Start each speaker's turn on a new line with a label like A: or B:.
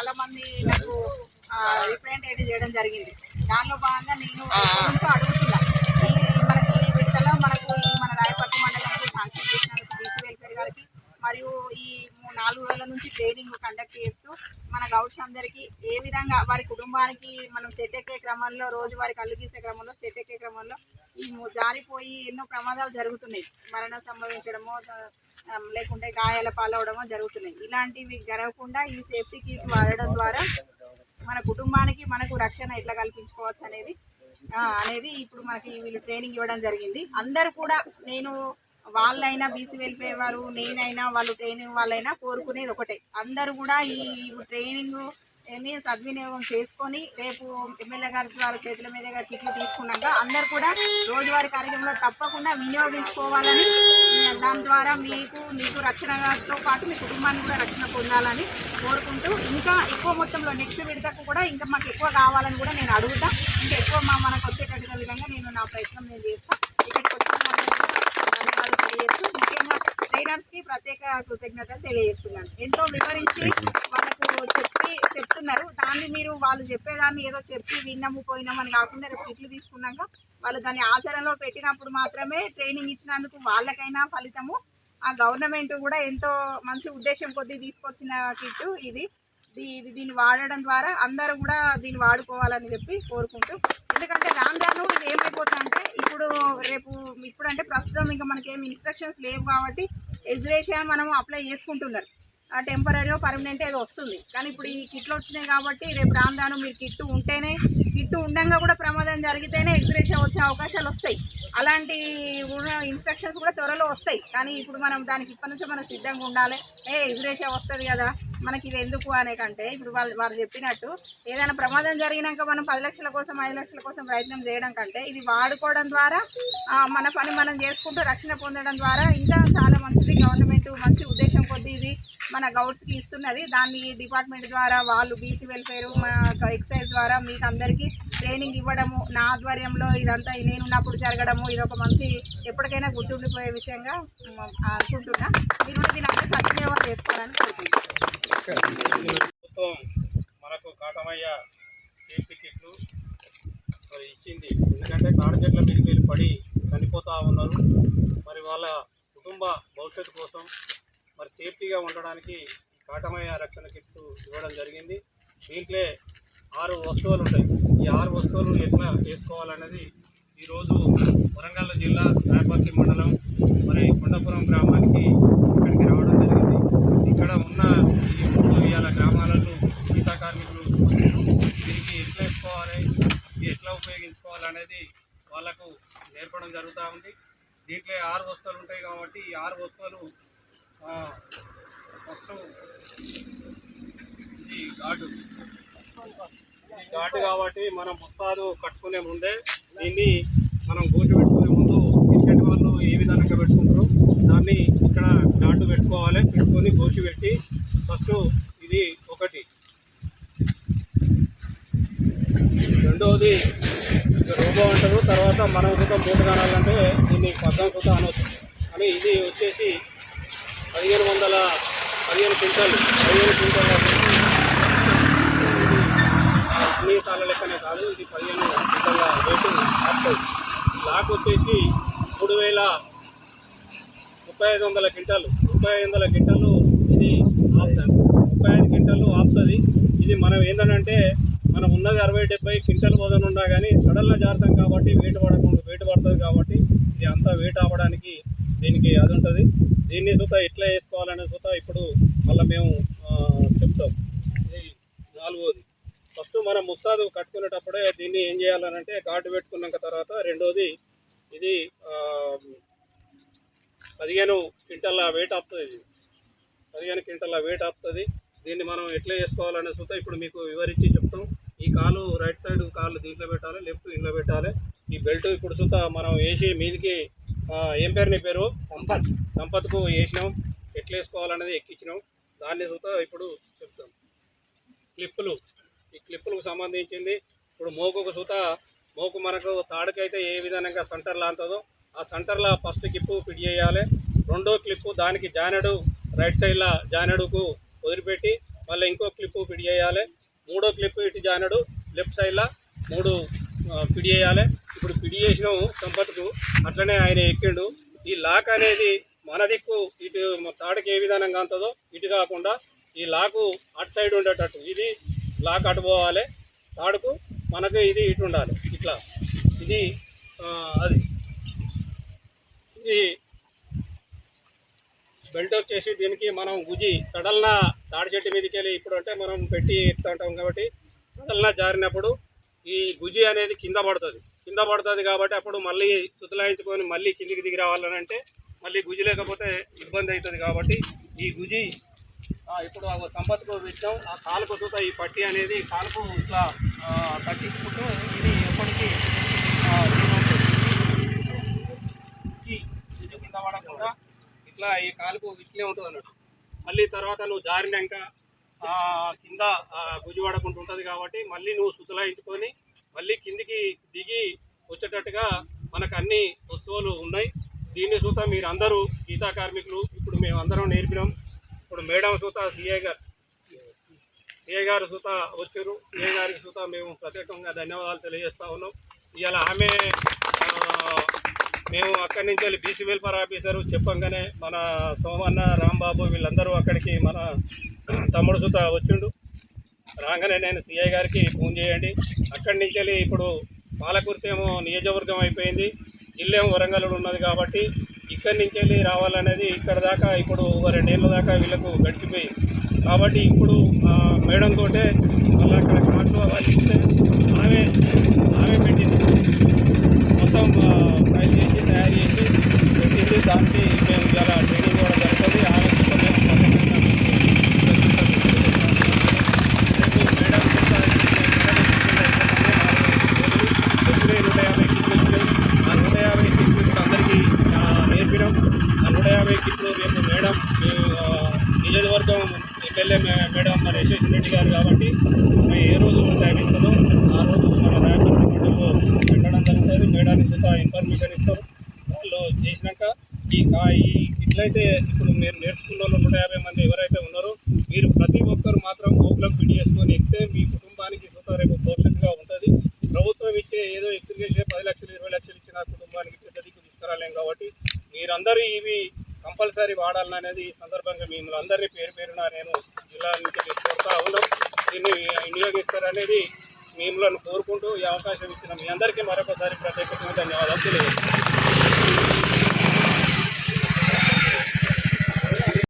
A: చాలా మంది నాకు రిప్రజెంటేటివ్ చేయడం జరిగింది. దానిలో భాగంగా నేను అడుగుతున్నా. ఈ మనకి ఈ విడతలో మనకు ఈ మన రాయపర్తి మండలంకి ఫంక్షన్ చేసినందుకు బీసీ వెల్ఫేర్ గారికి మరియు ఈ నాలుగు రోజుల నుంచి ట్రైనింగ్ కండక్ట్ చేస్తూ మన గౌడ్స్ అందరికీ ఏ విధంగా వారి కుటుంబానికి మనం చెట్టెక్కే క్రమంలో రోజు వారి కళ్ళు గీసే క్రమంలో చెట్టెక్కే క్రమంలో జారిపోయి ఎన్నో ప్రమాదాలు జరుగుతున్నాయి. మరణం సంభవించడమో లేకుంటే గాయాల పాలవడమో జరుగుతున్నాయి. ఇలాంటివి జరగకుండా ఈ సేఫ్టీ కిట్ వాడడం ద్వారా మన కుటుంబానికి మనకు రక్షణ ఎట్లా కల్పించుకోవచ్చు అనేది అనేది ఇప్పుడు మనకి వీళ్ళు ట్రైనింగ్ ఇవ్వడం జరిగింది. అందరూ కూడా నేను వాళ్ళైనా బీసీ వెల్ఫేర్ వారు నేనైనా వాళ్ళు ట్రైనింగ్ వాళ్ళైనా కోరుకునేది ఒకటే. అందరూ కూడా ఈ ట్రైనింగ్ ని సద్వినియోగం చేసుకొని రేపు ఎమ్మెల్యే గారి ద్వారా చేతుల మీదుగా కిట్లు తీసుకున్నాక అందరు కూడా రోజువారీ కార్యక్రమంలో తప్పకుండా వినియోగించుకోవాలని దాని ద్వారా మీకు మీకు రక్షణతో పాటు మీ కుటుంబాన్ని కూడా రక్షణ పొందాలని కోరుకుంటూ ఇంకా ఎక్కువ మొత్తంలో నెక్స్ట్ విడతకు కూడా ఇంకా మాకు ఎక్కువ కావాలని కూడా నేను అడుగుతా. ఇంకా ఎక్కువ మా మనకు వచ్చేటట్టుగా విధంగా నేను నా ప్రయత్నం నేను చేస్తాను ఇక్కడికి వచ్చిన వాళ్ళకి ముఖ్యంగా ప్రత్యేక కృతజ్ఞతలు తెలియజేస్తున్నాను. ఎంతో వివరించి వాళ్ళకు చెప్పి దాన్ని మీరు వాళ్ళు చెప్పేదాన్ని ఏదో చెప్పి విన్నాము పోయినామని కాకుండా రేపు కిట్లు తీసుకున్నాక వాళ్ళు దాన్ని ఆచరణలో పెట్టినప్పుడు మాత్రమే ట్రైనింగ్ ఇచ్చినందుకు వాళ్ళకైనా ఫలితము. ఆ గవర్నమెంట్ కూడా ఎంతో మంచి ఉద్దేశం కొద్దీ తీసుకొచ్చిన కిట్ ఇది. ఇది దీన్ని వాడడం ద్వారా అందరూ కూడా దీన్ని వాడుకోవాలని చెప్పి కోరుకుంటూ. ఎందుకంటే రాను రాను ఇది ఏమైపోతుందంటే ఇప్పుడు రేపు ఇప్పుడు అంటే ప్రస్తుతం ఇంకా మనకి ఏమి ఇన్స్ట్రక్షన్స్ లేవు కాబట్టి ఎజ్రేషియా మనం అప్లై చేసుకుంటున్నారు. టెంపరీ పర్మనెంట్ ఏదో వస్తుంది. కానీ ఇప్పుడు ఈ కిట్లు వచ్చినాయి కాబట్టి రేపు రాను రాను మీరు కిట్టు ఉంటేనే కిట్టు ఉండగా కూడా ప్రమాదం జరిగితేనే ఎగ్జిరేషియా వచ్చే అవకాశాలు వస్తాయి. అలాంటి ఇన్స్ట్రక్షన్స్ కూడా త్వరలో వస్తాయి. కానీ ఇప్పుడు మనం దానికి ఇప్పటి నుంచే మనం సిద్ధంగా ఉండాలి. ఏ ఎగ్జిరేషియా వస్తుంది కదా? మనకి ఇది ఎందుకు అనే కంటే ఇప్పుడు వాళ్ళు వారు చెప్పినట్టు ఏదైనా ప్రమాదం జరిగినాక మనం పది లక్షల కోసం ఐదు లక్షల కోసం ప్రయత్నం చేయడం కంటే ఇది వాడుకోవడం ద్వారా మన పని మనం చేసుకుంటూ రక్షణ పొందడం ద్వారా ఇంకా చాలా మంచిది. గవర్నమెంట్ మంచి ఉద్దేశం కొద్దీ ఇది మన గౌడ్స్కి ఇస్తున్నది. దాన్ని డిపార్ట్మెంట్ ద్వారా వాళ్ళు బీసీ వెల్ఫేర్ ఎక్సైజ్ ద్వారా మీకు అందరికీ ట్రైనింగ్ ఇవ్వడము నా ఆధ్వర్యంలో ఇదంతా నేనున్నప్పుడు జరగడము ఇది ఒక మంచి ఎప్పటికైనా గుర్తుండిపోయే విషయంగా అనుకుంటున్నా. మీరు కూడా దీని అందరూ సద్వినియోగం చేసుకోవాలని కోరుకుంటున్నాను.
B: ప్రభుత్వం మనకు కాటమయ్య సేఫ్టీ కిట్లు మరి ఇచ్చింది. ఎందుకంటే తాడి చెట్ల మీదకి వెళ్ళి పడి చనిపోతూ ఉన్నారు. మరి వాళ్ళ కుటుంబ భవిష్యత్తు కోసం మరి సేఫ్టీగా ఉండడానికి కాటమయ్య రక్షణ కిట్స్ ఇవ్వడం జరిగింది. దీంట్లో ఆరు వస్తువులు ఉంటాయి. ఈ ఆరు వస్తువులు ఎట్లా వేసుకోవాలనేది ఈరోజు వరంగల్ జిల్లా రాయపర్తి మండలం మరి కొండపురం గ్రామానికి ఇక్కడికి రావడం జరిగింది ఇక్కడ ఉన్న ఈ మూడు ఇవాళ గ్రామాలలో గీతా కార్మికులు దీనికి ఎట్లా వేసుకోవాలి ఇది ఎట్లా ఉపయోగించుకోవాలి అనేది వాళ్ళకు నేర్పడం జరుగుతూ ఉంది. దీంట్లో ఆరు వస్తువులు ఉంటాయి కాబట్టి ఈ ఆరు వస్తువులు ఫస్ట్ ఇది ఘాటు. ఈ ఘాటు కాబట్టి మనం ముస్తాదు కట్టుకునే ముందే దీన్ని మనం గోసి పెట్టుకునే ముందు క్రికెట్ వాళ్ళు ఏ విధంగా పెట్టుకుంటారో దాన్ని ఇక్కడ ఘాటు పెట్టుకోవాలి. పెట్టుకొని గోసి పెట్టి ఫస్ట్ ఇది ఒకటి రెండవది ఇది రోబో సుతం మనం సుతం మూట కానాలంటే దీన్ని పద్దం సుతం అనవచ్చు. కానీ ఇది వచ్చేసి పదిహేను వందల పదిహేను క్వింటాలు. పదిహేను క్వింటాలు అన్ని సార్ల లెక్కనే కాదు ఇది పదిహేను క్వింటాల రేటు. ఆపుతుంది లాక్ వచ్చేసి మూడు వేల ముప్పై ఐదు వందల క్వింటాలు. ముప్పై ఐదు వందల క్వింటాలు ఇది ఆపుతుంది ముప్పై ఐదు క్వింటాలు ఆపుతుంది. ఇది మనం ఏంటంటే మనం ఉన్నది అరవై డెబ్బై క్వింటల్ వదన ఉన్నా కానీ సడన్గా జారుతాం కాబట్టి వెయిట్ పడకుండా వెయిట్ పడుతుంది కాబట్టి ఇది అంతా వెయిట్ అవ్వడానికి దీనికి అది ఉంటుంది. దీన్ని చూత ఎట్లా వేసుకోవాలనే సుత ఇప్పుడు మళ్ళీ మేము చెప్తాం. ఇది నాలుగోది. ఫస్ట్ మనం ముస్తాదు కట్టుకునేటప్పుడే దీన్ని ఏం చేయాలనంటే ఘాటు పెట్టుకున్నాక తర్వాత రెండోది ఇది పదిహేను క్వింటల్ల వెయిట్ ఆపుతుంది ఇది. పదిహేను క్వింటల్ల వెయిట్ ఆపుతుంది. దీన్ని మనం ఎట్లా చేసుకోవాలనే సుత ఇప్పుడు మీకు వివరించి చెప్తాం. ఈ కాలు రైట్ సైడ్ కాలు దీంట్లో పెట్టాలి లెఫ్ట్ ఇంట్లో పెట్టాలి. ఈ బెల్ట్ ఇప్పుడు సుత మనం వేసి మీదికి ఏం పేరు నీ పేరు? సంపత్. సంపత్కు వేసినాం. ఎట్లా వేసుకోవాలనేది ఎక్కించినాం. దాన్ని సుత ఇప్పుడు చెప్తాం. క్లిప్పులు. ఈ క్లిప్పులకు సంబంధించింది. ఇప్పుడు మోకుకు సుత మోకు మనకు తాడుకైతే ఏ విధంగా సెంటర్ లాంతదో ఆ సెంటర్లో ఫస్ట్ క్లిప్పు ఫిట్ చేయాలి. రెండో క్లిప్పు దానికి జానెడు రైట్ సైడ్లో జానెడుకు వదిలిపెట్టి మళ్ళీ ఇంకో క్లిప్ పిడి చేయాలి. మూడో క్లిప్ ఇటు జానడు లెఫ్ట్ సైడ్లో మూడు పిడి చేయాలి. ఇప్పుడు పిడి చేసినాము సంపత్కు అట్లనే ఆయన ఎక్కిండు. ఈ లాక్ అనేది మన దిక్కు ఇటు తాడుకి ఏ విధానంగా అంతదో ఇటు కాకుండా ఈ లాకు అటు సైడ్ ఉండేటట్టు. ఇది లాక్ అటు పోవాలి. తాడుకు మనకు ఇది ఇటు ఉండాలి. ఇట్లా. ఇది అది. ఇది బెల్ట్ వచ్చేసి దీనికి మనం గుజి సడల్న తాడి చెట్టు మీదకి వెళ్ళి ఇప్పుడు అంటే మనం పెట్టి ఉంటాం కాబట్టి సడల్న జారినప్పుడు ఈ గుజి అనేది కింద పడుతుంది. కింద పడుతుంది కాబట్టి అప్పుడు మళ్ళీ సుతలాయించుకొని మళ్ళీ కిందికి దిగి రావాలని అంటే మళ్ళీ గుజి లేకపోతే ఇబ్బంది అవుతుంది కాబట్టి ఈ గుజి ఇప్పుడు ఆ సంపత్కు పెట్టాం. ఆ కాలుకు చూత ఈ పట్టి అనేది కాలుకు ఇట్లా ఆ, తగ్గించుకుంటూ ఇది ఎప్పటికీ ఆ, ఇది ఉంటుంది. ఈ ఇది కింద పడకుండా ఇట్లా ఈ కాలుకు ఇట్లే ఉంటుంది అన్నట్టు మళ్ళీ తర్వాత నువ్వు జారినాక ఆ కింద ఆ పడకుండా ఉంటుంది కాబట్టి మళ్ళీ నువ్వు సుతలాయించుకొని మళ్ళీ కిందికి దిగి వచ్చేటట్టుగా మనకు అన్ని వస్తువులు ఉన్నాయి. దీన్ని చూత మీరు అందరూ గీతా కార్మికులు ఇప్పుడు మేము అందరం నేర్పినాం. ఇప్పుడు మేడం సూత సిఐ గారు. సిఐ గారు సూత వచ్చారు. సిఐ గారికి సూత మేము ప్రత్యేకంగా ధన్యవాదాలు తెలియజేస్తా ఉన్నాం. ఇవాళ ఆమె మేము అక్కడి నుంచి వెళ్ళి బీసీ వెల్ఫేర్ ఆఫీసర్ చెప్పంగానే మన సోమన్న రాంబాబు వీళ్ళందరూ అక్కడికి మన తమ్ముడు సుత వచ్చిండు. రాగానే నేను సిఐ గారికి ఫోన్ చేయండి. అక్కడి నుంచి వెళ్ళి ఇప్పుడు పాలకుర్తేమో నియోజకవర్గం అయిపోయింది. జిల్లేం వరంగల్ ఉన్నది కాబట్టి ఇక్కడి నుంచి వెళ్ళి రావాలనేది ఇక్కడ దాకా ఇప్పుడు రెండేళ్ళ దాకా వీళ్ళకు గడిచిపోయింది. కాబట్టి ఇప్పుడు మేడం తోటే మళ్ళీ అక్కడ కార్డు వాళ్ళు ఇస్తే ఆమె ఆమె పెట్టింది. మొత్తం ఫైల్ చేసి తయారు చేసి పెట్టేసి దానికి మేము ఇలా ట్రైనింగ్ కూడా జరుగుతుంది. మేడం నూట యాభై ఆ యాభై యాభై కిట్లు మేడం మీ, ఆ, నియోజకవర్గం ఎమ్మెల్యే మేడం మన యశేష్ రెడ్డి గారు కాబట్టి మేము ఏ రోజు టైం ఆ రోజు మన రాయపల్లి పెట్టడం మేడానికి కూడా ఇన్ఫర్మేషన్ ఇస్తారు. వాళ్ళు చేసినాక ఈ ఇట్లయితే ఇప్పుడు మీరు నేర్చుకున్న వాళ్ళు నూట యాభై మంది ఎవరైతే ఉన్నారో మీరు ప్రతి ఒక్కరు మాత్రం ఓపులకు ఫిట్ చేసుకొని ఎక్కితే మీ కుటుంబానికి సుత రేపు భవిష్యత్తుగా ఉంటుంది. ప్రభుత్వం ఇచ్చే ఏదో ఎక్స్ప్రెస్ పది లక్షలు ఇరవై లక్షలు ఇచ్చిన కుటుంబానికి పెద్ద దిక్కు తీసుకురాలేం కాబట్టి మీరందరూ ఇవి కంపల్సరీ వాడాలని అనేది ఈ సందర్భంగా మిమ్మల్ని అందరినీ పేరు పేరున నేను జిల్లా నుంచి కోరుతా ఉన్నాం. దీన్ని వినియోగిస్తారనేది మిమ్మల్ని కోరుకుంటూ ఈ అవకాశం ఇచ్చిన మీ అందరికీ మరొకసారి ప్రత్యేకంగా ధన్యవాదాలు తెలియజేస్తాను